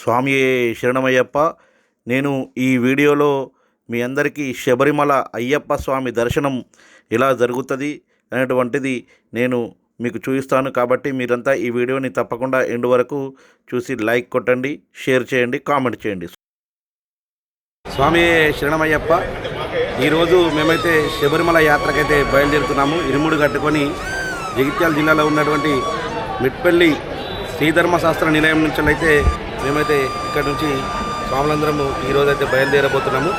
స్వామి శరణమయ్యప్ప. నేను ఈ వీడియోలో మీ అందరికీ శబరిమల అయ్యప్ప స్వామి దర్శనం ఎలా జరుగుతుంది అనేటువంటిది నేను మీకు చూపిస్తాను. కాబట్టి మీరంతా ఈ వీడియోని తప్పకుండా ఎండు వరకు చూసి లైక్ కొట్టండి షేర్ చేయండి కామెంట్ చేయండి. స్వామి శరణమయ్యప్ప. ఈరోజు మేమైతే శబరిమల యాత్రకైతే బయలుదేరుతున్నాము. ఇరుముడు కట్టుకొని జగిత్యాల జిల్లాలో ఉన్నటువంటి మిట్పల్లి శ్రీధర్మశాస్త్ర నిలయం నుంచి అయితే మేమైతే ఇక్కడ నుంచి స్వాములందరము ఈరోజైతే బయలుదేరబోతున్నాము.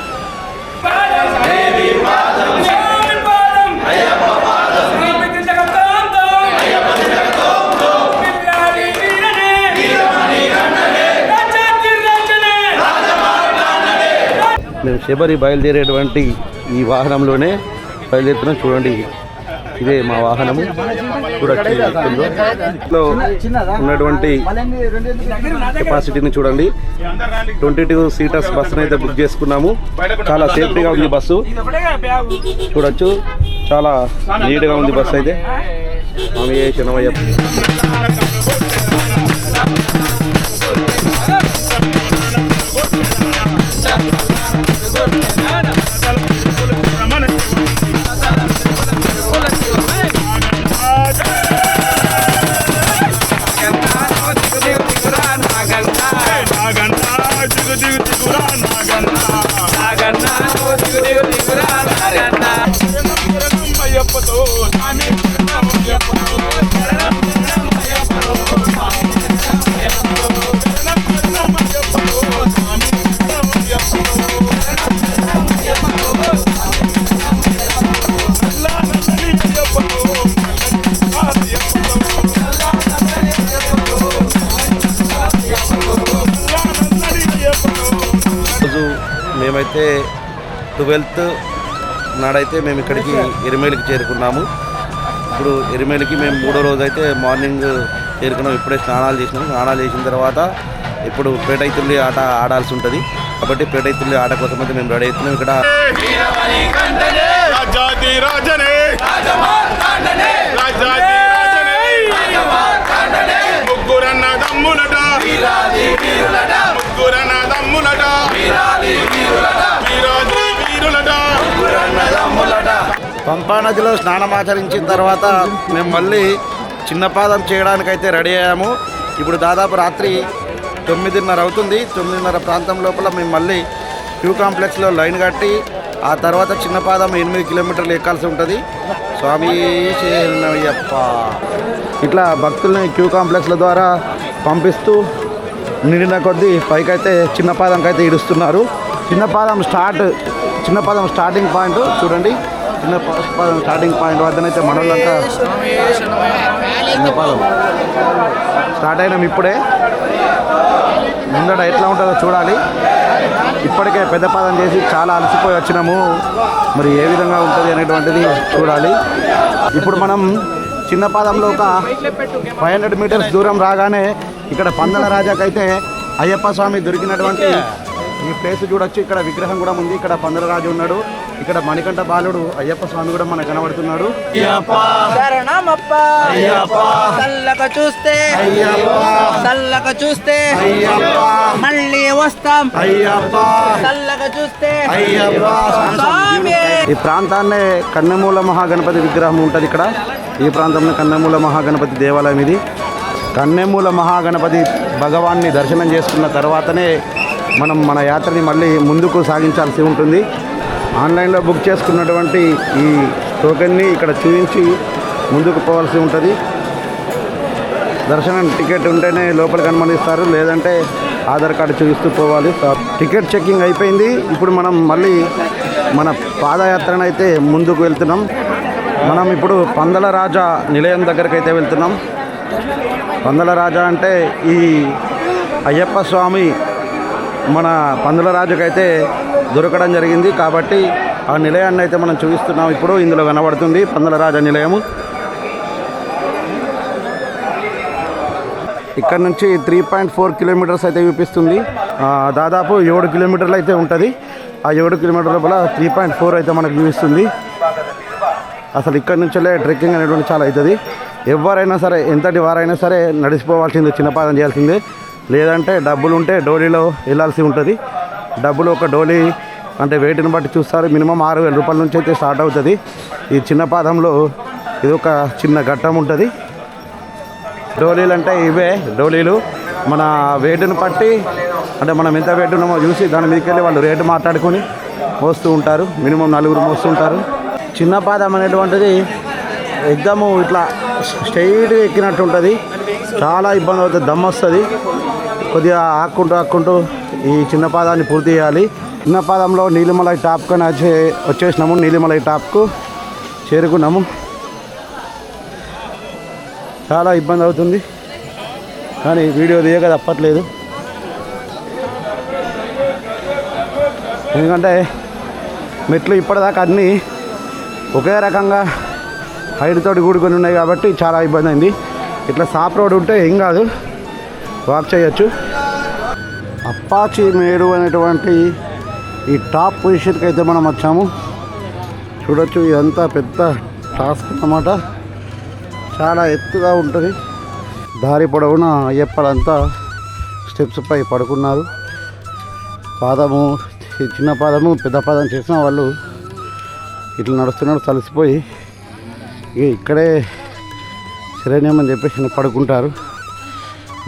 మేము శబరి బయలుదేరేటువంటి ఈ వాహనంలోనే బయలుదేరుతున్నాం. చూడండి ఇదే మా వాహనము. చూడొచ్చు ఇందులో ఉన్నటువంటి కెపాసిటీని చూడండి. ట్వంటీ టూ సీటర్స్ బస్సును అయితే బుక్ చేసుకున్నాము. చాలా సేఫ్టీగా ఉంది బస్సు. చూడొచ్చు. చాలా నీట్గా ఉంది బస్సు అయితే. స్వామి శనమయ్య అయ్యప్పతో మేమైతే ట్వెల్త్ నాడైతే మేము ఇక్కడికి ఎరిమేలికి చేరుకున్నాము. ఇప్పుడు ఎరిమేలికి మేము మూడో రోజు అయితే మార్నింగ్ చేరుకున్నాం. ఇప్పుడే స్నానాలు చేసినాం. స్నానాలు చేసిన తర్వాత ఇప్పుడు పేటైతుల్లి ఆట ఆడాల్సి ఉంటుంది. కాబట్టి పేటైతుల్లి ఆట కోసం అయితే మేము రెడీ అవుతున్నాం. ఇక్కడ ముగ్గురన్న దమ్ములట ముగ్గురన్న దమ్ములట పంపానదిలో స్నానమాచరించిన తర్వాత మేము మళ్ళీ చిన్నపాదం చేయడానికైతే రెడీ అయ్యాము. ఇప్పుడు దాదాపు రాత్రి తొమ్మిదిన్నర అవుతుంది. తొమ్మిదిన్నర ప్రాంతం లోపల మేము మళ్ళీ క్యూ కాంప్లెక్స్లో లైన్ కట్టి ఆ తర్వాత చిన్నపాదం ఎనిమిది కిలోమీటర్లు ఎక్కాల్సి ఉంటుంది. స్వామి శరణయ్యప్ప. ఇట్లా భక్తుల్ని క్యూ కాంప్లెక్స్ల ద్వారా పంపిస్తూ నిండిన కొద్దీ పైకైతే చిన్నపాదంకి అయితే ఇడుస్తున్నారు చిన్నపాదం స్టార్ట్ చిన్నపాదం స్టార్టింగ్ పాయింట్ చూడండి. చిన్న స్టార్టింగ్ పాయింట్ వద్దనైతే మనోళ్ళంతా చిన్నపాదం. స్టార్ట్ అయినాం ఇప్పుడే. ముందట ఎట్లా ఉంటుందో చూడాలి. ఇప్పటికే పెద్ద పాదం చేసి చాలా అలసిపోయి వచ్చినాము. మరి ఏ విధంగా ఉంటుంది అనేటువంటిది చూడాలి. ఇప్పుడు మనం చిన్న పాదంలో ఒక ఫైవ్ హండ్రెడ్ మీటర్స్ దూరం రాగానే ఇక్కడ పందల రాజాకైతే అయ్యప్ప స్వామి దొరికినటువంటి ఈ ప్లేస్ చూడొచ్చు. ఇక్కడ విగ్రహం కూడా ఉంది. ఇక్కడ పందల రాజు ఉన్నాడు. ఇక్కడ మణికంఠ బాలుడు అయ్యప్ప స్వామి కూడా మనకు కనబడుతున్నాడు. శరణమప్ప! చల్లక చూస్తే! చల్లక చూస్తే! మళ్ళీ వస్తాం! చల్లక చూస్తే! స్వామి! ఈ ప్రాంతాన్నే కన్నెమూల మహాగణపతి విగ్రహం ఉంటుంది ఇక్కడ. ఈ ప్రాంతంలో కన్నెమూల మహాగణపతి దేవాలయం ఇది. కన్నెమూల మహాగణపతి భగవాన్ని దర్శనం చేసుకున్న తర్వాతనే మనం మన యాత్రని మళ్ళీ ముందుకు సాగించాల్సి ఉంటుంది. ఆన్లైన్లో బుక్ చేసుకున్నటువంటి ఈ టోకెన్ని ఇక్కడ చూపించి ముందుకు పోవాల్సి ఉంటుంది. దర్శనం టికెట్ ఉంటేనే లోపలికి అనుమతిస్తారు లేదంటే ఆధార్ కార్డు చూపిస్తూ పోవాలి. టికెట్ చెక్కింగ్ అయిపోయింది. ఇప్పుడు మనం మళ్ళీ మన పాదయాత్రను అయితే ముందుకు వెళ్తున్నాం. మనం ఇప్పుడు పందల రాజా నిలయం దగ్గరికి అయితే వెళ్తున్నాం. పందల రాజా అంటే ఈ అయ్యప్ప స్వామి మన పందుల రాజుకైతే దొరకడం జరిగింది కాబట్టి ఆ నిలయాన్ని అయితే మనం చూపిస్తున్నాం. ఇప్పుడు ఇందులో కనబడుతుంది పందుల రాజా నిలయము. ఇక్కడ నుంచి త్రీ పాయింట్ ఫోర్ కిలోమీటర్స్ అయితే చూపిస్తుంది. దాదాపు ఏడు కిలోమీటర్లు అయితే ఉంటుంది. ఆ ఏడు కిలోమీటర్ల లోపల త్రీ పాయింట్ ఫోర్ అయితే మనకు చూపిస్తుంది. అసలు ఇక్కడ నుంచే ట్రెక్కింగ్ అనేటువంటి చాలా అవుతుంది. ఎవరైనా సరే ఎంతటి వారైనా సరే నడిచిపోవాల్సిందే చిన్నపాదం చేయాల్సిందే. లేదంటే డబ్బులు ఉంటే డోలీలో వెళ్ళాల్సి ఉంటుంది. డబ్బులు ఒక డోలీ అంటే వెయిట్ని బట్టి చూస్తారు. మినిమం ఆరు వేల రూపాయల నుంచి అయితే స్టార్ట్ అవుతుంది. ఈ చిన్న పాదంలో ఇది ఒక చిన్న ఘట్టం ఉంటుంది. డోలీలు అంటే ఇవే డోలీలు. మన వెయిట్ని బట్టి అంటే మనం ఎంత వెయిట్ ఉన్నామో చూసి దాని మీదకి వెళ్ళి వాళ్ళు రేటు మాట్లాడుకొని మోస్తూ ఉంటారు. మినిమం నలుగురు మోస్తుంటారు చిన్న పాదం అనేటువంటిది ఎగ్దము ఇట్లా స్ట్రైట్గా ఎక్కినట్టు ఉంటుంది చాలా ఇబ్బంది అవుతుంది దమ్ వస్తుంది కొద్దిగా ఆక్కుంటూ ఆక్కుంటూ ఈ చిన్న పాదాన్ని పూర్తి చేయాలి. చిన్న పాదంలో నీలిమలై టాప్కొని వచ్చే వచ్చేసినాము నీలిమలై టాప్కు చేరుకున్నాము. చాలా ఇబ్బంది అవుతుంది. కానీ వీడియో తీయక తప్పట్లేదు. ఎందుకంటే మెట్లు ఇప్పటిదాకా అన్నీ ఒకే రకంగా హైట్ కూడుకొని ఉన్నాయి కాబట్టి చాలా ఇబ్బంది అయింది ఇట్లా సాప్ రోడ్ ఉంటే ఏం కాదు. వాక్ చేయొచ్చు. అప్పాచి మేడు అనేటువంటి ఈ టాప్ పొజిషన్కి అయితే మనం వచ్చాము. చూడొచ్చు ఇదంతా పెద్ద టాస్క్ అన్నమాట. చాలా ఎత్తుగా ఉంటుంది. దారి పొడవున అయ్యప్పలంతా స్టెప్స్ పై పడుకున్నారు. పాదము ఈ చిన్న పాదము పెద్ద పాదం చేసిన వాళ్ళు ఇట్లా నడుస్తున్నారు తలసిపోయి. ఇక ఇక్కడే శరణ్యం అని చెప్పేసి పడుకుంటారు.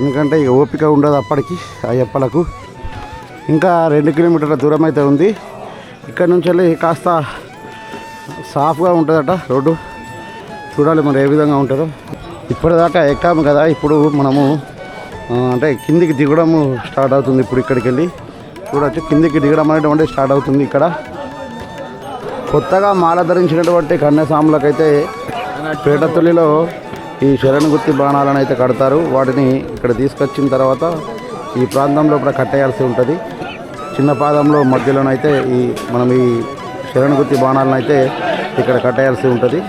ఎందుకంటే ఇక ఓపిక ఉండదు అప్పటికి అయ్యప్పలకు. ఇంకా రెండు కిలోమీటర్ల దూరం అయితే ఉంది. ఇక్కడ నుంచి వెళ్ళి కాస్త సాఫ్గా ఉంటుందట రోడ్డు. చూడాలి మరి ఏ విధంగా ఉంటుందో. ఇప్పటిదాకా ఎక్కాము కదా ఇప్పుడు మనము అంటే కిందికి దిగడము స్టార్ట్ అవుతుంది ఇప్పుడు ఇక్కడికి వెళ్ళి చూడవచ్చు కిందికి దిగడం అనేటువంటి స్టార్ట్ అవుతుంది ఇక్కడ. కొత్తగా మాల ధరించినటువంటి కన్యాస్వాములకైతే పేటతొల్లిలో ఈ శరణగుత్తి బాణాలను అయితే కడతారు. వాటిని ఇక్కడ తీసుకొచ్చిన తర్వాత ఈ ప్రాంతంలో కూడా కట్టేయాల్సి ఉంటుంది. చిన్న పాదంలో మధ్యలోనైతే ఈ మనం ఈ శరణగుత్తి బాణాలను అయితే ఇక్కడ కట్టేయాల్సి ఉంటుంది.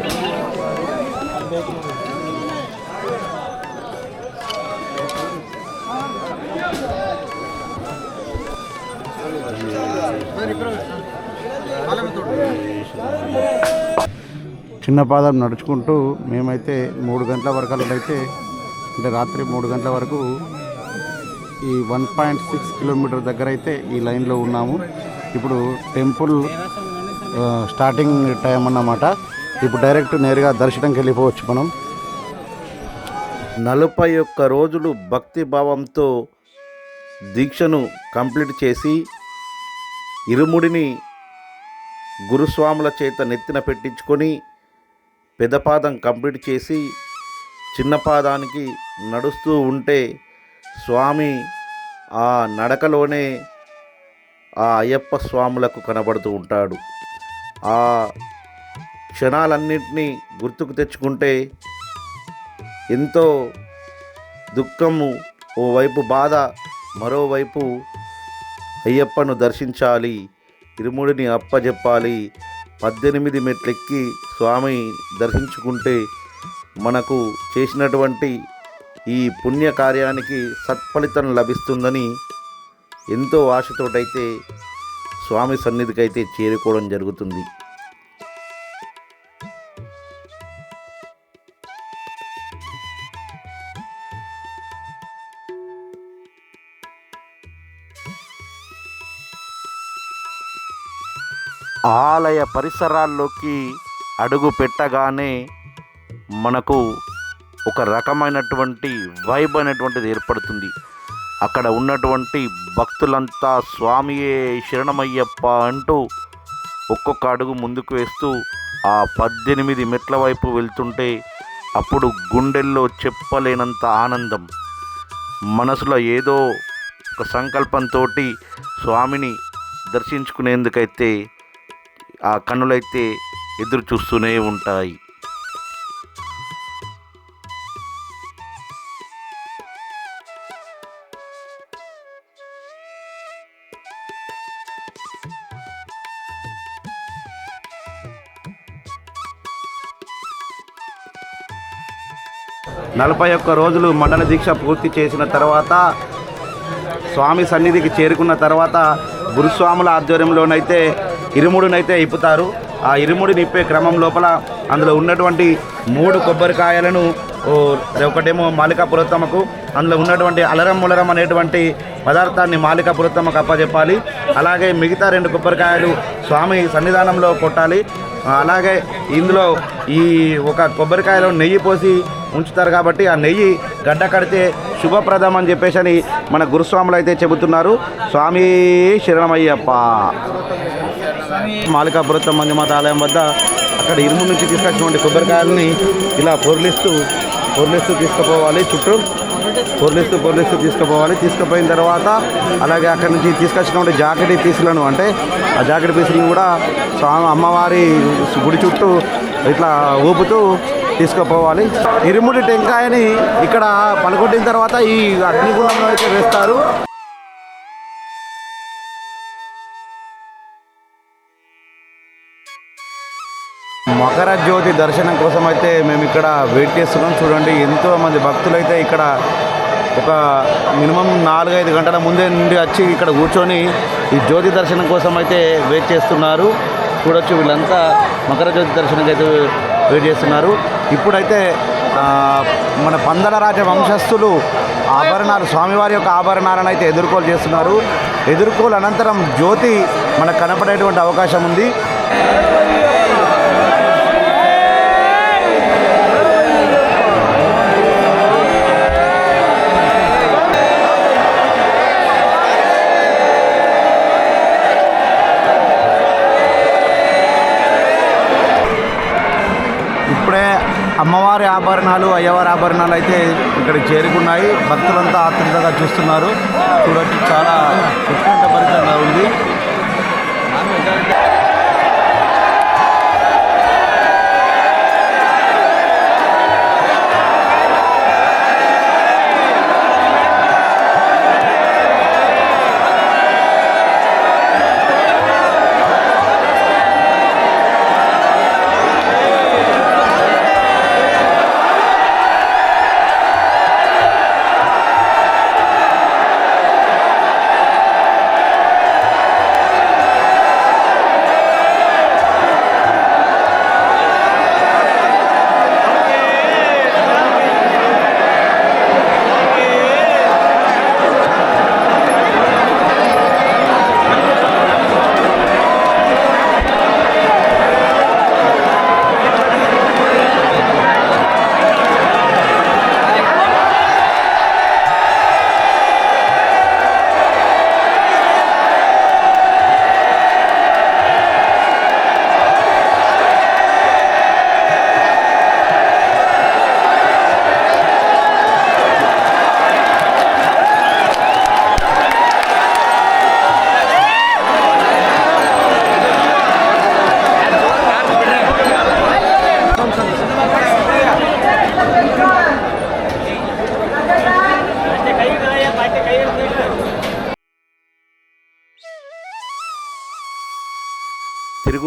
చిన్న పాదం నడుచుకుంటూ మేమైతే మూడు గంటల వరకు అయితే అంటే రాత్రి మూడు గంటల వరకు ఈ వన్ పాయింట్ సిక్స్ కిలోమీటర్ దగ్గర అయితే ఈ లైన్లో ఉన్నాము. ఇప్పుడు టెంపుల్ స్టార్టింగ్ టైం అన్నమాట. ఇప్పుడు డైరెక్ట్ నేరుగా దర్శనంకి వెళ్ళిపోవచ్చు మనం. నలభై ఒక్క రోజులు భక్తి భావంతో దీక్షను కంప్లీట్ చేసి ఇరుముడిని గురుస్వాముల చేత నెత్తిన పెట్టించుకొని పెదపాదం కంప్లీట్ చేసి చిన్న పాదానికి నడుస్తూ ఉంటే స్వామి ఆ నడకలోనే ఆ అయ్యప్ప స్వాములకు కనబడుతూ ఉంటాడు. ఆ క్షణాలన్నింటినీ గుర్తుకు తెచ్చుకుంటే ఎంతో దుఃఖము ఓవైపు బాధ మరోవైపు అయ్యప్పను దర్శించాలి ఇరుముడిని అప్పజెప్పాలి పద్దెనిమిది మెట్లెక్కి స్వామి దర్శించుకుంటే మనకు చేసినటువంటి ఈ పుణ్యకార్యానికి సత్ఫలితం లభిస్తుందని ఎంతో ఆశతోటైతే స్వామి సన్నిధికి అయితే చేరుకోవడం జరుగుతుంది. ఆలయ పరిసరాల్లోకి అడుగు పెట్టగానే మనకు ఒక రకమైనటువంటి వైబ్ అనేటువంటిది ఏర్పడుతుంది. అక్కడ ఉన్నటువంటి భక్తులంతా స్వామియే శరణమయ్యప్ప అంటూ ఒక్కొక్క అడుగు ముందుకు వేస్తూ ఆ పద్దెనిమిది మెట్ల వైపు వెళ్తుంటే అప్పుడు గుండెల్లో చెప్పలేనంత ఆనందం. మనసులో ఏదో ఒక సంకల్పంతో స్వామిని దర్శించుకునేందుకైతే ఆ కన్నులైతే ఎదురు చూస్తూనే ఉంటాయి. నలభై ఒక్క రోజులు మండల దీక్ష పూర్తి చేసిన తర్వాత స్వామి సన్నిధికి చేరుకున్న తర్వాత గురుస్వాముల ఆధ్వర్యంలోనైతే ఇరుముడునైతే ఇప్పుతారు. ఆ ఇరుముడి నిప్పే క్రమం లోపల అందులో ఉన్నటువంటి మూడు కొబ్బరికాయలను ఓ, ఒకటేమో మాలికా పురోత్తమకు అందులో ఉన్నటువంటి అలరం ములరం అనేటువంటి పదార్థాన్ని మాలికా పురోత్తమకు అప్పచెప్పాలి అలాగే మిగతా రెండు కొబ్బరికాయలు స్వామి సన్నిధానంలో కొట్టాలి. అలాగే ఇందులో ఈ ఒక కొబ్బరికాయలో నెయ్యి పోసి ఉంచుతారు కాబట్టి ఆ నెయ్యి గడ్డ కడితే శుభప్రదం అని చెప్పేసి అని మన గురుస్వాములు అయితే చెబుతున్నారు. స్వామి శరణమయ్యప్ప. మాలికాపురత్వం మంజుమాత ఆలయం వద్ద అక్కడ ఇరుము నుంచి తీసుకొచ్చినటువంటి కొబ్బరికాయలని ఇలా పొర్లిస్తూ పొర్లిస్తూ తీసుకుపోవాలి. చుట్టూ పొర్లిస్తూ పొర్లిస్తూ తీసుకుపోవాలి. తీసుకుపోయిన తర్వాత అలాగే అక్కడి నుంచి తీసుకొచ్చినటువంటి జాకెట్ పీసులను అంటే ఆ జాకెట్ పీసులను కూడా స్వామి అమ్మవారి గుడి చుట్టూ ఇట్లా ఊపుతూ తీసుకుపోవాలి. ఇరుముడి టెంకాయని ఇక్కడ పలకొట్టిన తర్వాత ఈ అగ్నిగుణంలో అయితే వేస్తారు. మకర జ్యోతి దర్శనం కోసం అయితే మేము ఇక్కడ వెయిట్ చేస్తున్నాం. చూడండి ఎంతో మంది భక్తులు అయితే ఇక్కడ ఒక మినిమం నాలుగైదు గంటల ముందే నుండి వచ్చి ఇక్కడ కూర్చొని ఈ జ్యోతి దర్శనం కోసం అయితే వెయిట్ చేస్తున్నారు. చూడొచ్చు వీళ్ళంతా మకర జ్యోతి దర్శనంకి అయితే వెయిట్ చేస్తున్నారు. ఇప్పుడైతే మన పందల రాజ వంశస్థులు ఆభరణాలు స్వామివారి యొక్క ఆభరణాలను అయితే ఎదుర్కోలు చేస్తున్నారు. ఎదుర్కోలు అనంతరం జ్యోతి మనకు కనపడేటువంటి అవకాశం ఉంది. ఇప్పుడే అమ్మవారి ఆభరణాలు అయ్యవారి ఆభరణాలు అయితే ఇక్కడ చేరుకున్నాయి. భక్తులంతా ఆత్రుతగా చూస్తున్నారు. చూడొచ్చు చాలా ఉత్కంఠ భరితంగా ఉంది.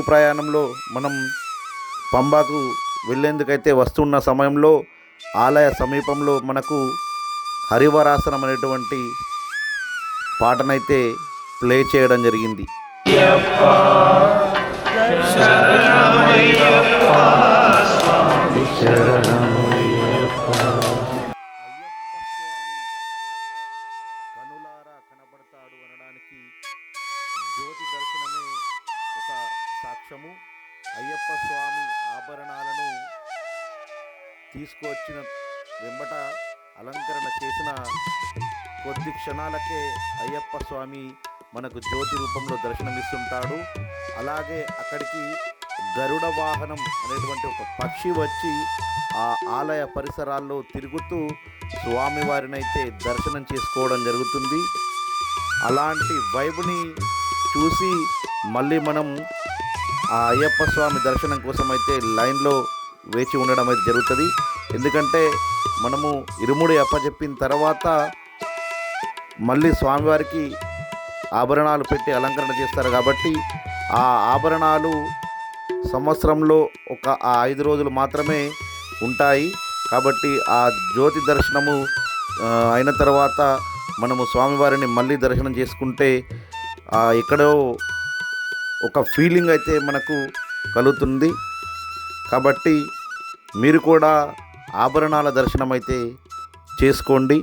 తిరుగు ప్రయాణంలో మనం పంబాకు వెళ్ళేందుకైతే వస్తున్న సమయంలో ఆలయ సమీపంలో మనకు హరివరాసనం అనేటువంటి పాటనైతే ప్లే చేయడం జరిగింది. కనులారా క్షణాలకే అయ్యప్ప స్వామి మనకు జ్యోతి రూపంలో దర్శనమిస్తుంటాడు. అలాగే అక్కడికి గరుడ వాహనం అనేటువంటి ఒక పక్షి వచ్చి ఆ ఆలయ పరిసరాల్లో తిరుగుతూ స్వామివారినైతే దర్శనం చేసుకోవడం జరుగుతుంది. అలాంటి వైబుని చూసి మళ్ళీ మనం ఆ అయ్యప్ప స్వామి దర్శనం కోసం అయితే లైన్లో వేచి ఉండడం అయితే జరుగుతుంది. ఎందుకంటే మనము ఇరుముడి అప్పచెప్పిన తర్వాత మళ్ళీ స్వామివారికి ఆభరణాలు పెట్టి అలంకరణ చేస్తారు కాబట్టి ఆ ఆభరణాలు సంవత్సరంలో ఒక ఆ ఐదు రోజులు మాత్రమే ఉంటాయి. కాబట్టి ఆ జ్యోతి దర్శనము అయిన తర్వాత మనము స్వామివారిని మళ్ళీ దర్శనం చేసుకుంటే ఎక్కడో ఒక ఫీలింగ్ అయితే మనకు కలుగుతుంది. కాబట్టి మీరు కూడా ఆభరణాల దర్శనం అయితే చేసుకోండి.